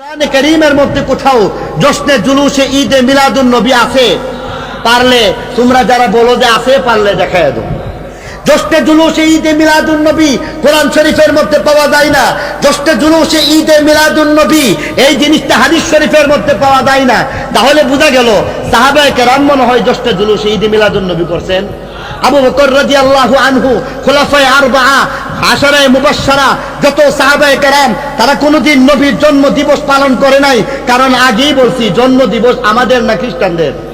কোরআনে করিমের মধ্যে কোথাও জশ্নে জুলুসে ঈদে মিলাদুন নবী আছে? পারলে তোমরা যারা বলো যে আছে, পারলে দেখায় দাও। জশ্নে জুলুসে ঈদে মিলাদুন নবী কোরআন শরীফের মধ্যে পাওয়া যায় না। জশ্নে জুলুসে ঈদে মিলাদুন নবী এই জিনিসটা হাদিস শরীফের মধ্যে পাওয়া যায় না। তাহলে বোঝা গেল সাহাবায়ে কেরাম মনে হয় জশ্নে জুলুসে ঈদে মিলাদুন নবী করছেন। আবু বকর রাজি আল্লাহ আনহু, খোলাফায়ে আর আশারায় মুবাসারা যত সাহাবায় কেরাম, তারা কোনোদিন নবীর জন্ম দিবস পালন করে নাই। কারণ আগেই বলছি জন্ম দিবস আমাদের না খ্রিস্টানদের?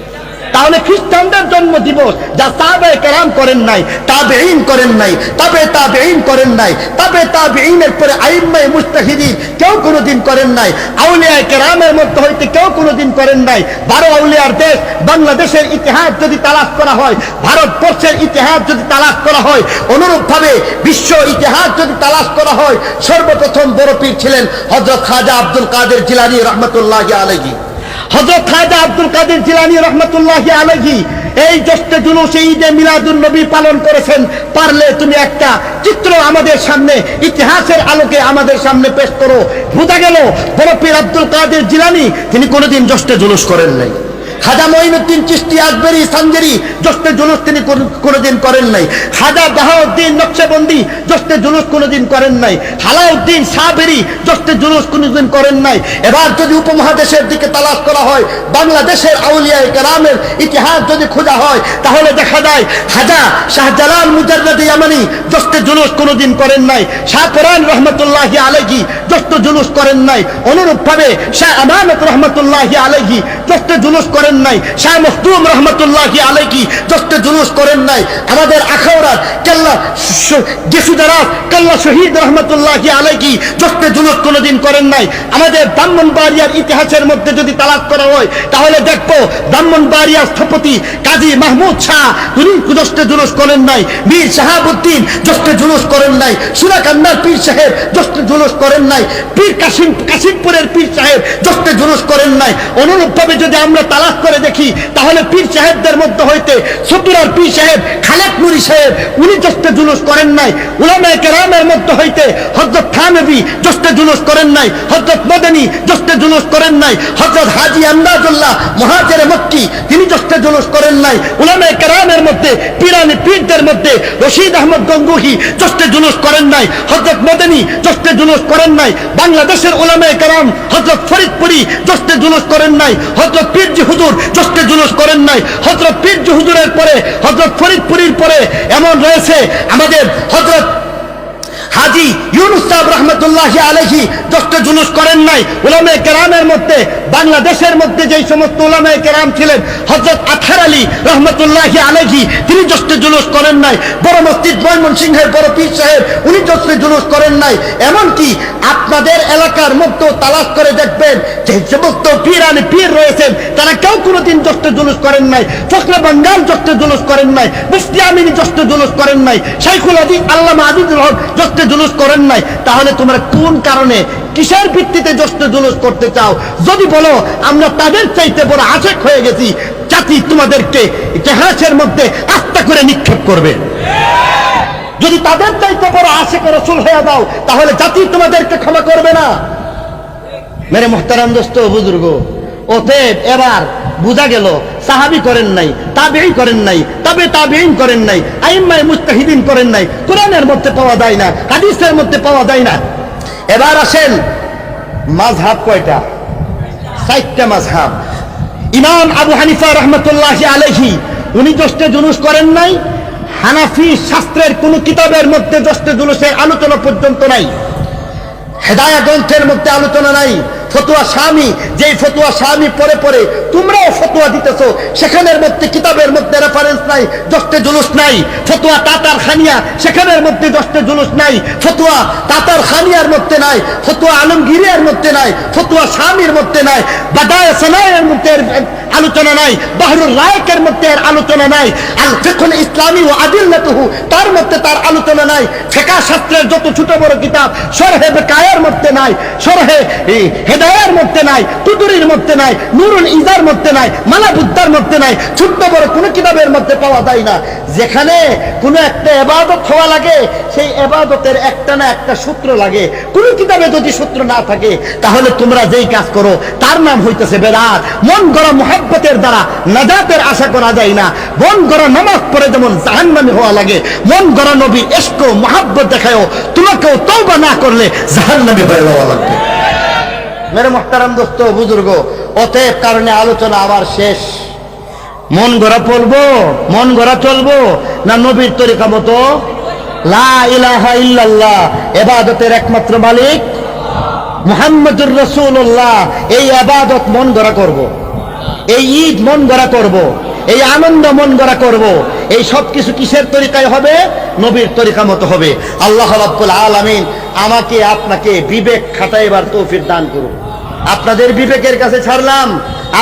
তাহলে খ্রিস্টানদের জন্ম দিবস যা সাহাবায়ে কেরাম করেন নাই, তাবেঈন করেন নাই, তবে তাবেঈন করেন নাই, তবে তাবেঈনের পরে আইম্মায়ে মুস্তাহিদিন কেউ কোনোদিন করেন নাই, আউলিয়ায়ে কেরামের মধ্যে হইতে কেউ কোনোদিন করেন নাই। বারো আউলিয়ার দেশ বাংলাদেশের ইতিহাস যদি তালাশ করা হয়, ভারতবর্ষের ইতিহাস যদি তালাশ করা হয়, অনুরূপভাবে বিশ্ব ইতিহাস যদি তালাশ করা হয়, সর্বপ্রথম বড় পীর ছিলেন হজরত খাজা আব্দুল কাদের জিলানী রহমতুল্লাহ আলহী হজরত খাজা আব্দুল কাদের জিলানি রহমতুল্লাহ আলহী এই জস্তে জুলুসে ঈদে মিলাদুল নবী পালন করেছেন। পারলে তুমি একটা চিত্র আমাদের সামনে, ইতিহাসের আলোকে আমাদের সামনে পেশ করো। বোঝা গেল বড় পীর আব্দুল কাদের জিলানি, তিনি কোনোদিন জস্তে জুলুস করেন নাই। খাজা মঈনুদ্দিন চিস্তি আকবরি সাঞ্জেরি জস্তে জুলুস তিনি কোনোদিন করেন নাই। খাজা বাহাউদ্দিন নকশবন্দি, জস্তে জুলুস কোনোদিন করেন নাই। হালাউদ্দিন সাবেরি, জস্তে জুলুস কোনোদিন করেন নাই। এবার যদি উপমহাদেশের দিকে তালাশ করা হয়, বাংলাদেশের আউলিয়ায় কেরামের ইতিহাস যদি খোঁজা হয়, তাহলে দেখা যায় খাজা শাহজালাল মুজাদ্দাদ ইয়ামানি জস্তে জুলুস কোনোদিন করেন নাই। শাহ কোরআন রহমতুল্লাহ আলাইহি জস্ত জুলুস করেন নাই। অনুরূপভাবে শাহ আমানত রহমতুল্লাহ আলাইহি জস্তে জুলুস করেন নাই। শাহ মখদুম রহমতুল্লাহ আলাইহি জস্তে জুলুস করেন নাই। আমাদের আখাউড়ার কেল্লা গেসুদারাত কেল্লা শহীদ রহমতুল্লাহ আলাইহি জস্তে জুলুস কোনোদিন করেন নাই। আমাদের ব্রাহ্মণবাড়িয়ার ইতিহাসের মধ্যে যদি তালাক করা হয়, তাহলে দেখব ব্রাহ্মণবাড়িয়ার স্থপতি কাজী মাহমুদ শাহ তিনি জস্তে জুলুস করেন নাই। মীর শাহাবুদ্দিন জস্তে জুলুস করেন নাই। সুরাকান্নার পীর সাহেব জস্তে জুলুস করেন নাই। পীর কাশিম কাশিমপুরের পীর সাহেব জস্তে জুলুস করেন নাই। অনুরূপভাবে যদি আমরা তালাক করে দেখি, তাহলে পীর সাহেবদের মধ্যে হইতে সতুরার পীর সাহেব, খালেক নুরি সাহেব, উনি জস্তে জুলুস করেন নাই, উলামায়ে কেরামের মধ্যে হইতে হযরত থানবী জস্তে জুলুস করেন নাই, হযরত মদনী জস্তে জুলুস করেন নাই, হযরত হাজী আন্দাজুল্লাহ মহাজের মক্কি, তিনি জস্তে জুলুস করেন নাই, উলামায়ে কেরামের মধ্যে, পীরানি পীরদের মধ্যে রশিদ আহমদ গঙ্গুহি জস্তে জুলুস করেন নাই, হযরত মদনী জস্তে জুলুস করেন নাই, বাংলাদেশের উলামায়ে কেরাম হযরত ফরিদপুরি জস্তে জুলুস করেন নাই, হযরত পীরজি হুজুর জস্তে জুলুস করেন নাই। হজরত পীর হুজুরের পরে হজরত ফরিদপুরির পরে এমন রয়েছে, আমাদের হযরত হাজি ইউনুস সাহেব রহমতুল্লাহ আলহি যষ্ট জুলুস করেন নাই। উলামে কেরামের মধ্যে, বাংলাদেশের মধ্যে যেই সমস্ত উলামে কেরাম ছিলেন হজরত আথার আলী রহমতুল্লাহ আলহি তিনি যষ্ট জুলুস করেন নাই। বড় মসজিদ ময়মন সিংহের বড় পীর সাহেব, উনি যষ্ট জুলুস করেন নাই। এমনকি আপনাদের এলাকার মধ্যে তালাশ করে দেখবেন যে সমস্ত পীরানি পীর রয়েছেন, তারা কেউ কোনোদিন যষ্ট জুলুস করেন নাই। ফখরে বাঙ্গাল যষ্ট জুলুস করেন নাই। মুফতি আমিনী যষ্ট জুলুস করেন নাই। শাইখুল আজিজ আল্লাহ আজিজুল হক যষ্ট জুলুস করেন নাই, তাহলে তোমরা কোন কারণে কিসের ভিত্তিতে যষ্ট জুলুস করতে চাও? যদি বলো, আমরা তাদের চাইতে বড় আশেক হয়ে গেছি, জাতি তোমাদেরকে ইতিহাসের মধ্যে আস্থা করে নিক্ষেপ করবে। যদি তাদের চাইতে বড় আশেক রসুল হয়ে দাও তাহলে জাতি তোমাদেরকে ক্ষমা করবে না। মেরে মোহতারাম দোস্ত, বুজুর্গ, অতএব এবার বোঝা গেল সাহাবি করেন নাই তাবেই করেন নাই, তবে তাবেইন করেন নাই আইম্মাই মুস্তাহিদিন করেন নাই, কোরআনের মধ্যে পাওয়া যায় না, হাদিসের মধ্যে পাওয়া যায় না। এবার আসেন মাঝহাব কয়টা? সাইটটা মাঝহাব ইমাম আবু হানিফা রহমতুল্লাহ আলহি উনি জস্টে জুলুস করেন নাই, হানাফি শাস্ত্রের কোন কিতাবের মধ্যে জস্টে জুলুসের আলোচনা পর্যন্ত নাই। হেদায়া গ্রন্থের মধ্যে আলোচনা নাই। ফতুয়া স্বামী, যেই ফতুয়া স্বামী পরে পরে তোমরাও ফতুয়া দিতেছো। সেখানের মধ্যে কিতাবের মধ্যে রেফারেন্স নাই দশটে জুলুস নাই। ফতুয়া তাতার খানিয়া, সেখানের মধ্যে দশটে জুলুস নাই। ফতুয়া তাতার খানিয়ার মধ্যে নাই, ফতুয়া আলমগীরের মধ্যে নাই, ফতুয়া স্বামীর মধ্যে নাই, বাদায় সানায়ের মধ্যে আলোচনা নাই, বাহরুল রায়কের মধ্যে আলোচনা নাই। আল ফিকুল ইসলামী ও আদিল্লাতুহু, তার মধ্যে তার আলোচনা নাই, ফেকা শাস্ত্রের যত ছোট বড় কিতাব, সরহে নাই, সরহে হেদায়ের নাই নাই, নুরুল ইজার নাই নাই, ছোট্ট বড় কোনো কিতাবের মধ্যে পাওয়া যায় না। যেখানে কোনো একটা এবাদত হওয়া লাগে, সেই এবাদতের একটা না একটা সূত্র লাগে। কোনো কিতাবে যদি সূত্র না থাকে, তাহলে তোমরা যেই কাজ করো, তার নাম হইতেছে বেদাত। মন গড়া মোহাব্বতের দ্বারা নাজাতের আশা করা যায় না। মন গড়া নামাজ পড়ে যেমন জাহান্নামী হওয়া লাগে, মন গড়া নবী এস্ক মোহাব্বত দেখায়ও, তোমাকেও তওবা না করলে জাহান্নামী হয়ে যাওয়া লাগবে মেরে মোহতারাম দোস্ত, বুজুর্গ, অতএব কারণে আলোচনা আবার শেষ মন গড়া পড়ব, মন গড়া চলবো, না নবীর তরিকা মতো লা ইলাহা ইল্লাল্লাহ, এবাদতের একমাত্র মালিক মুহাম্মদুর রসুল্লাহ এই আবাদত মন গড়া করব। এই ঈদ মন গড়া করব। এই আনন্দ মন গড়া করব। এই সব কিছু কিসের তরিকায় হবে? নবীর তরিকা মতো হবে। আল্লাহ রাব্বুল আলামিন আমাকে, আপনাকে বিবেক খাটাইবার তৌফিক দান করুন। আপনাদের বিবেকের কাছে ছাড়লাম,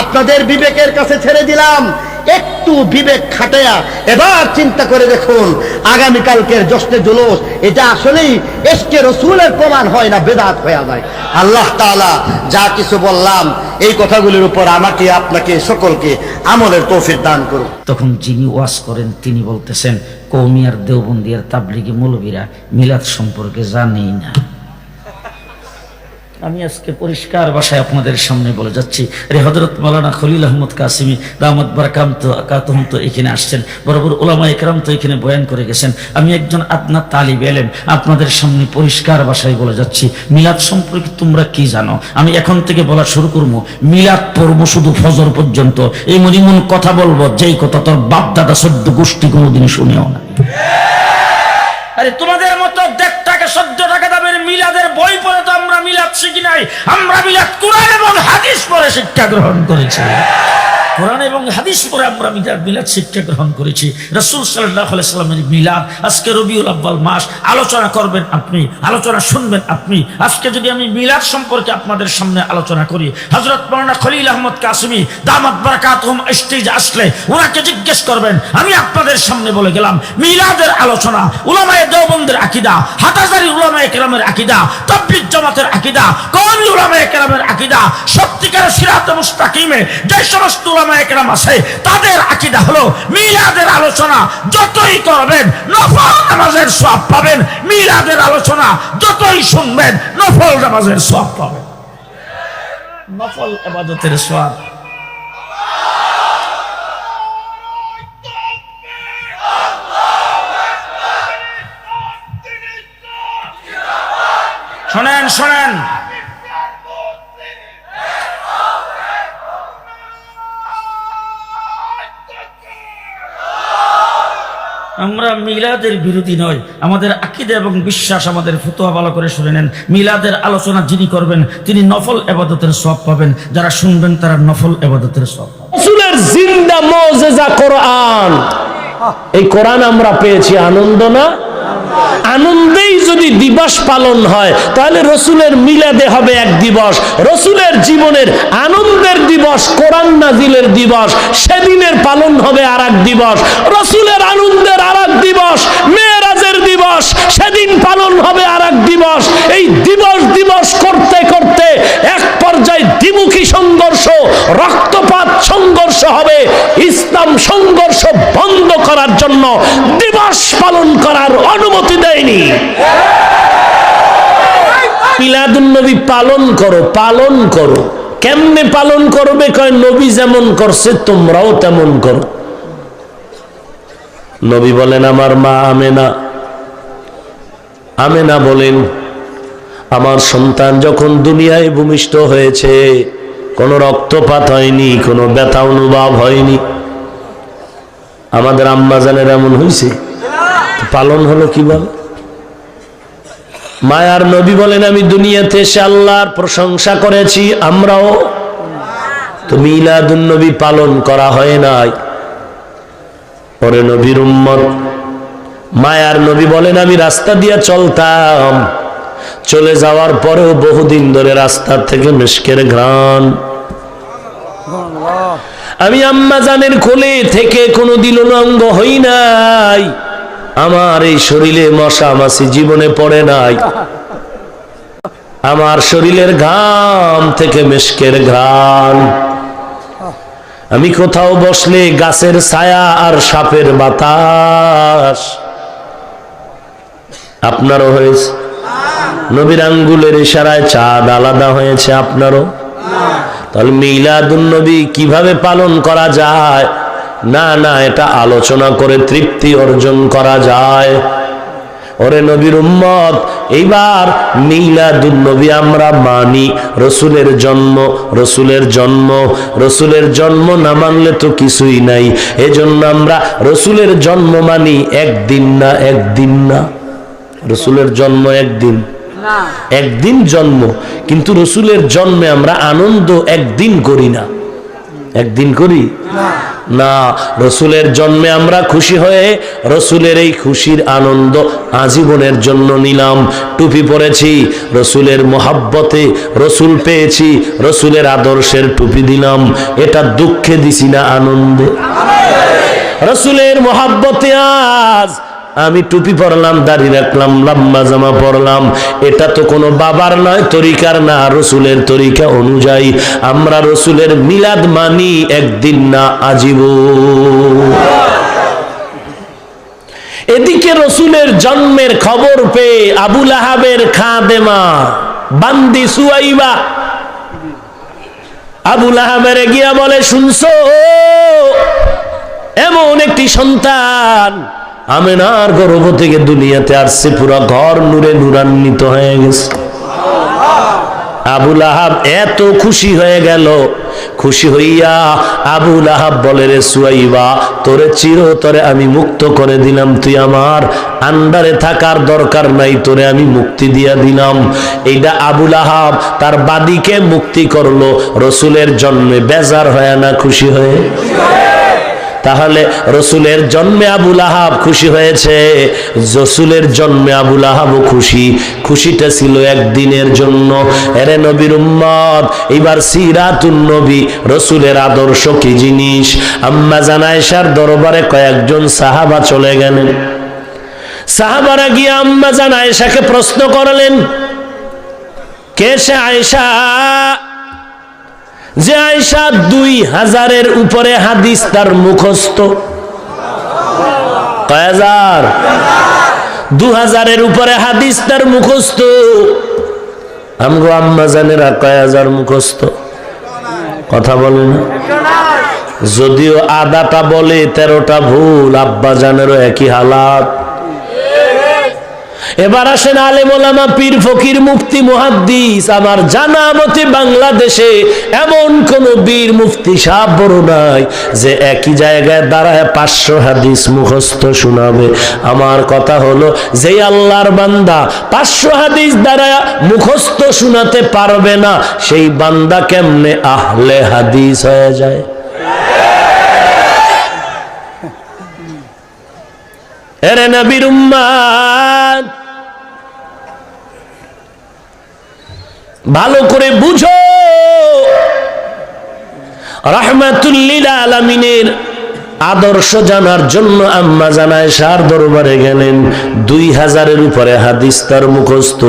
আপনাদের বিবেকের কাছে ছেড়ে দিলাম একটু বিবেক খাটায়া এবার চিন্তা করে দেখুন, আগামীকালকের জশ্নে জুলুস, এটা আসলেই এসকে রসুলের প্রমাণ হয় না, বেদাত হয়ে যায়। আল্লাহ তাআলা যা কিছু বললাম, এই কথাগুলির উপর আমাকে, আপনাকে, সকলকে আমলের তৌফিক দান করুন। তখন যিনি ওয়াজ করেন, তিনি বলতেছেন কৌমিয়ার দেওবন্দিয়ার তাবলিগি মৌলবীরা মিলাদ সম্পর্কে জানেই না। আমি আজকে পরিষ্কার ভাষায় আপনাদের সামনে বলে যাচ্ছি, রে হজরত মালানা খলিল আহমদ কাসিমি রাহমত বারাকাম তো কাতহম তো এখানে আসছেন, বরাবর ওলামা একরাম তো এখানে বয়ান করে গেছেন। আমি একজন আপনার তালিব এলেম আপনাদের সামনে পরিষ্কার ভাষায় বলে যাচ্ছি, মিলাদ সম্পর্কে তোমরা কি জানো? আমি এখন থেকে বলা শুরু করব, মিলাদ পর্ব শুধু ফজর পর্যন্ত। এই মনিমন কথা বলব, যেই কথা তোর বাপ দাদা সদ্য গোষ্ঠী কোনোদিন শুনেও না আরে তোমাদের মতো দেড় টাকা চোদ্দ টাকা দামের মিলাদের বই পড়ে তো আমরা মিলাদ শিখি নাই? আমরা মিলাদ কোরআন এবং হাদিস পড়ে শিক্ষা গ্রহণ করেছি। কোরআন এবং হাদিস পরে আমরা মিলাদ মিলাদ শিক্ষা গ্রহণ করেছি। রসুল সাল্লাহ সাল্লামের মিলাদ আজকে রবিউল আব্বাল মাস। আলোচনা করবেন আপনি, আলোচনা শুনবেন আপনি। আজকে যদি আমি মিলাদ সম্পর্কে আপনাদের সামনে আলোচনা করি হজরত মৌলানা খলিল আহমদ কাসিমি, দামাত বারাকাত স্টেজ আসলে ওনাকে জিজ্ঞেস করবেন, আমি আপনাদের সামনে বলে গেলাম, মিলাদের আলোচনা, উলামায়ে দেওবন্দের আকিদা, হাটাজারি উলামায়ে কেরামের আকিদা, তবলিগ জামাতের আকিদা, কওমি উলামায়ে কেরামের আকিদা, সত্যিকারের সিরাত মুস্তাকিমে যে সমস্ত উলামায়ে কেরাম আছে, তাদের আকিদা হলো মিলাদের আলোচনা, যতই করবেন নফল নামাজের সওয়াব পাবেন। মিলাদের আলোচনা, যতই শুনবেন নফল নামাজের সওয়াব পাবেন। নফল ইবাদতের সওয়াব। শোনেন শোনেন। আমরা মিলাদের বিরোধী নয়। আমাদের আকিদা এবং বিশ্বাস আমাদের ফতোয়া ভালো করে শুনে নেন। মিলাদের আলোচনা যিনি করবেন, তিনি নফল এবাদতের সব পাবেন। যারা শুনবেন, তারা নফল এবাদতের সব রসুলের জিন্দা মজেজা কোরআন। এই কোরআন আমরা পেয়েছি, আনন্দ না? আনন্দেই যদি দিবস পালন হয়, তাহলে রসুলের মিলাদে হবে এক দিবস। রসুলের জীবনের আনন্দের দিবস, কোরআন নাজিলের দিবস, সেদিনের পালন হবে আর এক দিবস। রসুলের আনন্দের আর এক দিবস, মেয়েরাজের দিবস, সেদিন পালন হবে আর এক দিবস। এই দিবস দিবস করতে করতে এক পর্যায়ে দ্বিমুখী সংঘর্ষ, রক্তপাত সংঘর্ষ হবে। ইসলাম সংঘর্ষ বন্ধ করার জন্য পালন করার অনুমতি দেয়নি। মিলাদুন নবী পালন করো পালন করো। কেমনে পালন করবে কয়, নবী যেমন করছে, তোমরাও তেমন করো। নবী বলেন, আমার মা আমেনা। আমেনা বলেন, আমার সন্তান যখন দুনিয়ায় ভূমিষ্ঠ হয়েছে, কোনো রক্তপাত হয়নি, কোনো ব্যথা অনুভব হয়নি। আমাদের আম্মাজানের এমন হয়েছে পালন হলো কি বল মায়ার নবী বলেন, আমি দুনিয়াতে এসে আল্লাহর প্রশংসা করেছি, আমরাও তো মিলাদুন নবী পালন করা হয় নাই। পরে নবীর উম্মত, মায়ার নবী বলেন, আমি রাস্তা দিয়ে চলতাম। চলে যাওয়ার পরেও বহুদিন ধরে রাস্তার থেকে মেশকের ঘ্রাণ। আমি আম্মা জানের কোলে থেকে কোনোদিন অঙ্গ হই নাই। আমার এই শরীরে মশা মাসি জীবনে পড়ে নাই। আমার শরীরের ঘাম থেকে মেশকের ঘ্রাণ। আমি কোথাও বসলে গাছের ছায়া আর সাপের বাতাস। আপনারও হয়েছে। নবীর আঙ্গুলের ইশারায় চাঁদ আলাদা হয়েছে আপনারও। তাহলে মিলাদুন নবী কীভাবে পালন করা যায়? না না এটা আলোচনা করে তৃপ্তি অর্জন করা যায়। ওরে নবীর উম্মত এইবার মিলাদুন নবী আমরা মানি। রসুলের জন্ম রসুলের জন্ম রসুলের জন্ম না মানলে তো কিছুই নাই। এজন্য আমরা রসুলের জন্ম মানি একদিন না একদিন না। রসুলের জন্ম একদিন। একদিন জন্ম কিন্তু রসুলের জন্মে আমরা আনন্দ একদিন করি না। একদিন করি? না। রসুলের জন্মে আমরা খুশি হয়ে রসুলের এই খুশির আনন্দ আজীবনের জন্য নিলাম। টুপি পরেছি, রসুলের মোহাব্বতে রসুল পেয়েছি, রসুলের আদর্শের টুপি দিলাম। এটা দুঃখে দিছি না আনন্দে। রসুলের মোহাব্বতে আজ আমি টুপি পরলাম, দাড়ি রাখলাম, লম্বা জামা পরলাম। এটা তো কোনো বাবার নয়, তরিকার না, রসুলের তরিকা অনুযায়ী। আমরা রসুলের মিলাদ মানি, একদিন না আজীব। এদিকে রসুলের জন্মের খবর পেয়ে আবুল আহাবের খাদেমা, বান্দি সুয়াইবা আবুল আহাবের গিয়া বলে, শুনছো? এমন একটি সন্তান আমেনার গর্ভ থেকে দুনিয়াতে আসছে, পুরো ঘর নূরে নূরান্বিত হয়ে গেছে। আবুল আহাব এত খুশি হয়ে গেল। খুশি হইয়া আবুল আহাব বলে, রে সুয়াইবা, তোরে চির চিরতরে আমি মুক্ত করে দিলাম। তুই আমার আন্ডারে থাকার দরকার নাই, তোরে আমি মুক্তি দিয়া দিলাম। এইটা আবুল আহাব তার বাদীকে মুক্তি করল। রসুলের জন্মে বেজার হয় না খুশি হয়ে? তাহলে রসুলের জন্মে আবুল আহাব খুশি হয়েছে। রসুলের জন্মে আবুল আহাবও খুশি। খুশিটা ছিল একদিনের জন্য। এরে নবীর উম্মত, এবার সিরাতুন নবী, রসুলের আদর্শ কি জিনিস? আম্মা জানায়সার দরবারে কয়েকজন সাহাবা চলে গেলেন। সাহাবারা গিয়ে আম্মা জানায়সাকে প্রশ্ন করলেন, কে সে আয়সা যে আয়সা দুই হাজারের উপরে হাদিস তার মুখস্থ। কয় হাজার? দু হাজারের উপরে হাদিস তার মুখস্থ। আমগো আম্মা জানেরা কয় হাজার মুখস্থ? কথা বলে না যদিও আদাটা বলে তেরোটা ভুল, আব্বা জানেরও একই হালাত। এবার আসেন আলেম ওলামা পীর ফকির মুফতি মুহাদ্দিস। আমার জানা মতে বাংলাদেশে এমন কোন বীর মুফতি সাহ বড় নাই যে একই জায়গায় দাঁড়ায় পাঁচশো হাদিস মুখস্থ শোনাবে। আমার কথা হলো যে আল্লাহর বান্দা পাঁচশো হাদিস দাঁড়ায় মুখস্থ শোনাতে পারবে না, সেই বান্দা কেমনে আহলে হাদিস হয়ে যায়? এরে নবীর উম্মাদ ভালো করে বুঝো। রহমাতুল্লিল আলমিনের আদর্শ জানার জন্য আম্মা জানায়, সার দরবারে গেলেন। দুই হাজারের উপরে হাদিস তার মুখস্থ।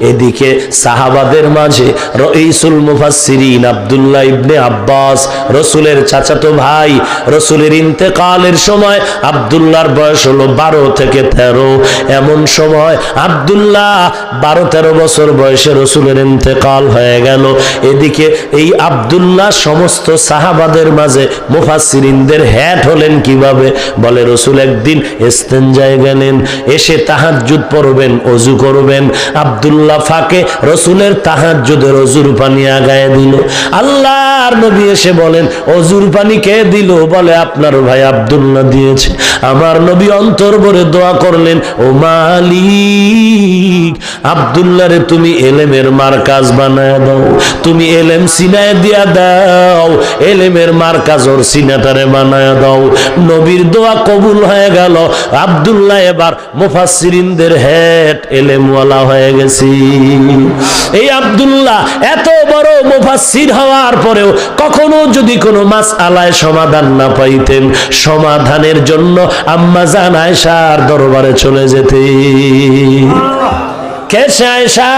এদিকে সাহাবাদের মাঝে রইসুল মুফাসসিরিন আব্দুল্লাহ ইবনে আব্বাস, রসুলের চাচাতো ভাই, রসুলের ইন্তেকালের সময় আব্দুল্লাহর বয়স হলো বারো থেকে তেরো। এমন সময় আব্দুল্লাহ বারো তেরো বছর বয়সে রসুলের ইন্তেকাল হয়ে গেল। এদিকে এই আব্দুল্লাহ সমস্ত সাহাবাদের মাঝে মুফাসসিরিনদের হ্যাট হলেন কীভাবে? বলে রসুল একদিন এস্তেঞ্জায় গেলেন, এসে তাহাজ্জুদ পড়বেন, অজু করবেন। আব্দুল্লাহ ফাঁকে রসুলের তাহাজ্জুদের অজুর পানি আগায় দিল। আল্লাহর নবী এসে বলেন, অজুর পানি কে দিল? বলে, আপনার ভাই আব্দুল্লাহ দিয়েছে। আমার নবী অন্তর ভরে দোয়া করলেন, ও মালিক, আব্দুল্লাহ রে, তুমি এলেমের মার্কাজ বানায় দাও। তুমি এলেম সিনায় দিয়া দাও, এলেমের মার্কাজ ওর সিনাটারে বানায় দাও। নবীর দোয়া কবুল হয়ে গেল। আব্দুল্লাহ এবার মুফাসসিরিনদের হেড, এলেমওয়ালা হয়ে গেছি। এই আব্দুল্লাহ এত বড় মুফাসসির হওয়ার পরেও কখনো যদি কোনো মাস আলায় সমাধান না পাইতেন, সমাধানের জন্য আম্মা জান আয়সার দরবারে চলে যেতে কেসে আয়সা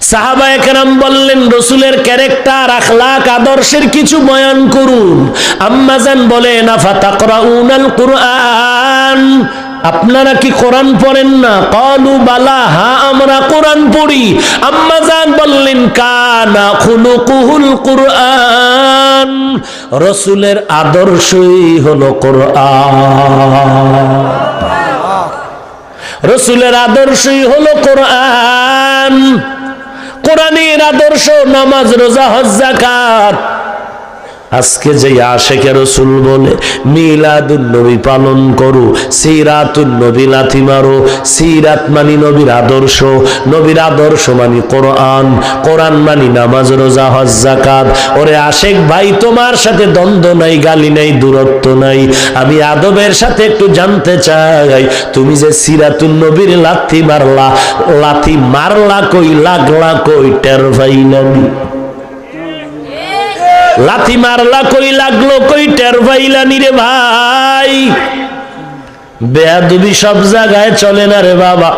সাহাবা একরাম বললেন, রসুলের ক্যারেক্টার, আখলাক, আদর্শের কিছু বয়ান করুন। আম্মাজান বলেন আফাতাকরাউনাল কুরআন। আপনারা কি কোরআন পড়েন না? কলু বালা, হা, আমরা কোরআন পড়ি। আম্মাজান বললেন, কানা খুলুকুহুল কুরআন। রসুলের আদর্শই হলো কোরআন। রসুলের আদর্শই হলো কোরআন। কোরআনের আদর্শ নামাজ রোজা হজ জাকাত আজকে যে আশেকে রসুল বলে, মিলাদুন নবী পালন করো, সিরাতুন নবী লাথি মারো, সিরাত মানি নবীর আদর্শ নবীর আদর্শ মানি কোরআন কোরআন মানি নামাজ, রোজা, হজ জাকাত ওরে আশেক ভাই, তোমার সাথে দ্বন্দ্ব নাই, গালি নাই, দূরত্ব নাই। আমি আদবের সাথে একটু জানতে চাই, তুমি যে সিরাতুল নবীর লাথি মারলা লাথি মারলা কই, লাগলা কই, টের ভাইলানি লাথি মারলা কই লাগল কই টের পাইলানি রে ভাই? বেয়াদুবি সব জায়গায় চলে না রে বাবা,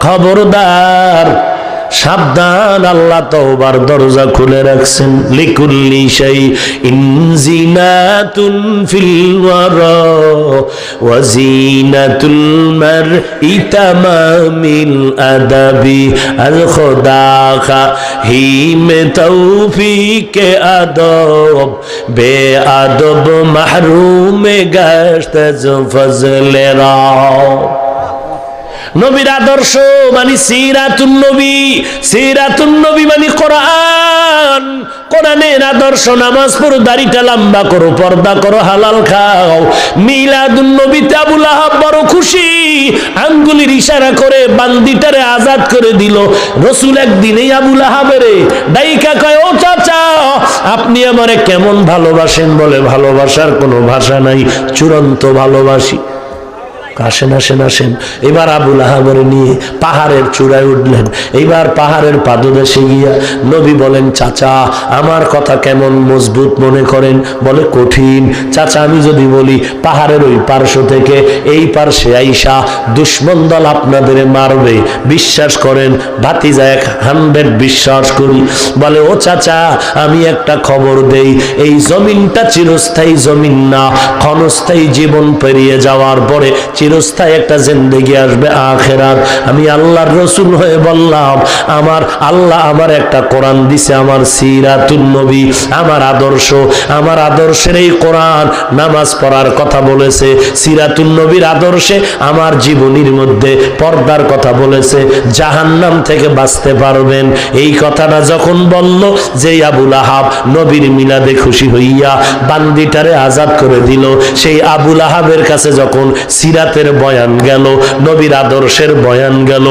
খবরদার। সাবধান, আল্লাহ তওবার দরজা খুলে রাখছেন। লিকুল্লি শাই ইনজিনাতুন ফিল ওয়ারা ওয়া জিনাতুল মারই তামামিল আদাবি। আল খুদা হিম তৌফিক আদব, বে আদব মাহরুম গশত ফজলে রাও নবীর আদর্শ মানে সিরাতুন নবী। সিরাতুন নবী মানে কোরআন। কোরআনের আদর্শ নামাজ পড়ো, দাড়িটা লম্বা করো, পর্দা করো, হালাল খাও। মিলাদুন নবী আবুল আহাব বড় খুশি। আঙ্গুলির ইশারা করে বান্দিটারে আজাদ করে দিল। রসুল একদিন এই আবুল আহাবেরে ডাইকা কয়, ও চাচা, আপনি আমারে কেমন ভালোবাসেন বলে ভালোবাসার কোনো ভাষা নাই। চূড়ান্ত ভালোবাসি। আসেন আসেন আসেন। এবার আবুল আহাবরে নিয়ে পাহাড়ের চূড়ায় উঠলেন। এইবার পাহাড়ের পাদদেশে গিয়া নবী বলেন, চাচা, আমার কথা কেমন মজবুত মনে করেন? বলে, কঠিন। চাচা, আমি যদি বলি, পাহাড়ের ওই পার্শ্ব থেকে এই পার্শ্বে আইসা দুশ্মন দল আপনাদের মারবে। বিশ্বাস করেন, ভাতিজা এক হান্ড্রেড বিশ্বাস করি। বলে, ও চাচা, আমি একটা খবর দেই। এই জমিনটা চিরস্থায়ী জমিন না। ক্ষণস্থায়ী জীবন পেরিয়ে যাওয়ার পরে চিরস্থায়ী একটা জিন্দেগি আসবে আখেরাত। আমি আল্লাহর রসুল হয়ে বললাম, আমার আল্লাহ আমার একটা কোরআন দিছে, আমার সিরাতুন নবী, আমার আদর্শ। আমার আদর্শের এই কোরআন নামাজ পড়ার কথা বলেছে, সিরাতুন নবীর আদর্শে আমার জীবনীর মধ্যে পর্দার কথা বলেছে, জাহান্নাম থেকে বাঁচতে পারবেন। এই কথাটা যখন বলল যে আবুল আহাব নবীর মিলাদে খুশি হইয়া বান্দিটারে আজাদ করে দিল, সেই আবুল আহাবের কাছে যখন সিরাতের বয়ান গেল, নবীর আদর্শের বয়ান গেল।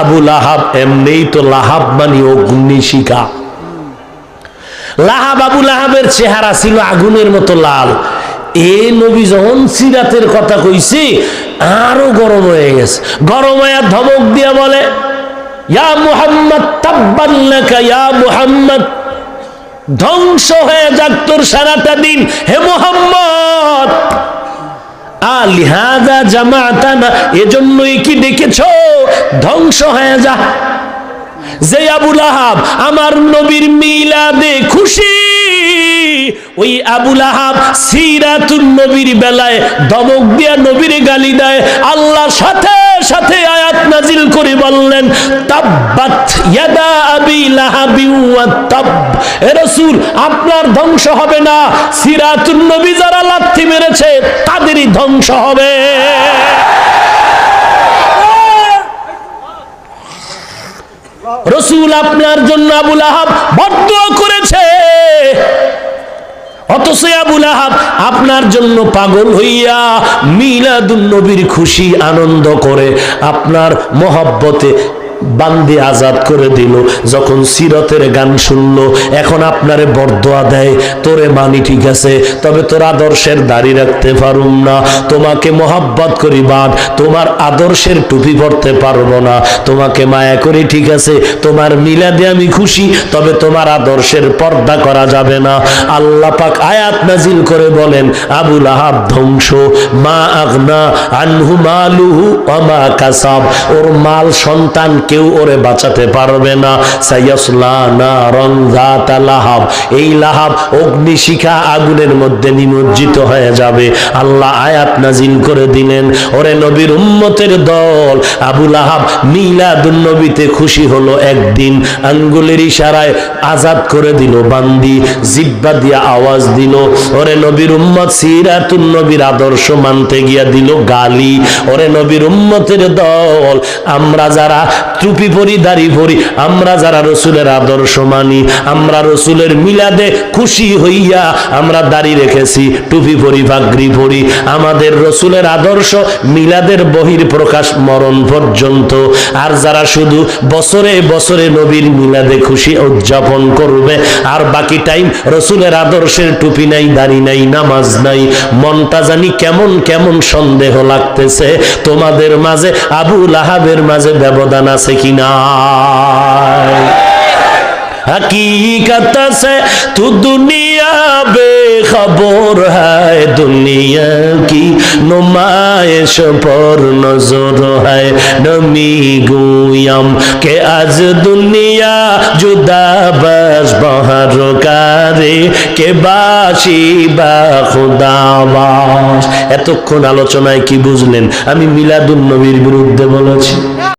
আবুল আহাব এমনিই তো লাহাব মানি অগ্নিশিকা লাহাব আবুল আহাবের চেহারা ছিল আগুনের মতো লাল। এ নবী যখন সিরাতের কথা কইছে, আরও গরম হয়ে গেছে। গরম হয়ে ধমক দিয়া বলে, ইয়া মুহাম্মদ, তাব্বাল্লাকা, ইয়া মুহাম্মদ, ধ্বংস হয়ে যাক তোর সারাটা দিন। হে মুহাম্মদ আলিহাদা জামাতানা, এজন্যই কি দেখেছ? ধ্বংস হয়ে যা। যে আবুল আহাব আমার নবীর মিলাদে খুশি। ওই আবুল আহাব সিরাতুন নবীর বেলায় দমক দিয়া নবীর গালি দেয়। আল্লাহ সাথে সাথে আয়াত নাজিল করে বললেন, তাব্বাত ইয়াদা আবি লাহাবি ওয়া তাব। এ রাসূল, আপনার ধ্বংস হবে না। সিরাতুন নবী যারা লাথি মেরেছে, তাদেরই ধ্বংস হবে। রসুল, আপনার জন্য আবুল আহাব বদ্ধ করেছে। অথচ আবুল আপনার জন্য পাগল হইয়া মিলাদুল নবীর খুশি আনন্দ করে আপনার মহব্বতে বান্দি আজাদ করে দিল। যখন সিরতের গান শুনলো, এখন আপনারে বরদোয়া দেয়, তোরে মানি ঠিক আছে, তবে তোর আদর্শের দাড়ি রাখতে পারুম না। তোমাকে মহাব্বত করি বাদ, তোমার আদর্শের টুপি পরতে পারব না। তোমাকে মায়া করি ঠিক আছে, তোমার মিলাদে আমি খুশি, তবে তোমার আদর্শের পর্দা করা যাবে না। আল্লাহ পাক আয়াত নাজিল করে বলেন আবুল আহাব ধ্বংস, মা আগনা আনহু মালুহু অমা কাসাব। ওর মাল সন্তান কেউ ওরে বাঁচাতে পারবে না। রংজাতা লাহাব। এই লাহাব অগ্নিশিখা আগুনের মধ্যে নিমজ্জিত হয়ে যাবে। আল্লাহ আয়াত নাজিল করে দিলেন। ওরে নবীর উম্মতের দল। আবু লাহাব নবীতে খুশি হলো একদিন। আঙ্গুলের ইশারায় আজাদ করে দিল বান্দি। জিব্বা দিয়া আওয়াজ দিল। ওরে নবীর উম্মত সিরাতুন নবীর আদর্শ মানতে গিয়া দিল গালি। ওরে নবীর উম্মতের দল। আমরা যারা টুপি পরি, দাড়ি পরি, আমরা যারা রসুলের আদর্শ মানি, আমরা রসুলের মিলাদে খুশি হইয়া আমরা দাড়ি রেখেছি, টুপি পরি, পাগড়ি পরি, আমাদের রসুলের আদর্শ মিলাদের বহির প্রকাশ মরণ পর্যন্ত। আর যারা শুধু বছরে বছরে নবীর মিলাদে খুশি উদযাপন করবে, আর বাকি টাইম রসুলের আদর্শের টুপি নাই, দাড়ি নাই, নামাজ নাই, মনটা জানি কেমন কেমন সন্দেহ লাগতেছে। তোমাদের মাঝে আবু লাহাবের মাঝে ব্যবধান আছে কিনা हकीकत से तू दुनिया बेखबर है दुनिया की नुमाइश पर नजर है नमी गुयम के आज दुनिया जुदा बस बहर কারে কে বাসি বা খুদাবাস এতক্ষণ আলোচনায় কি বুঝলেন আমি মিলাদুন নবীর বিরুদ্ধে বলেছি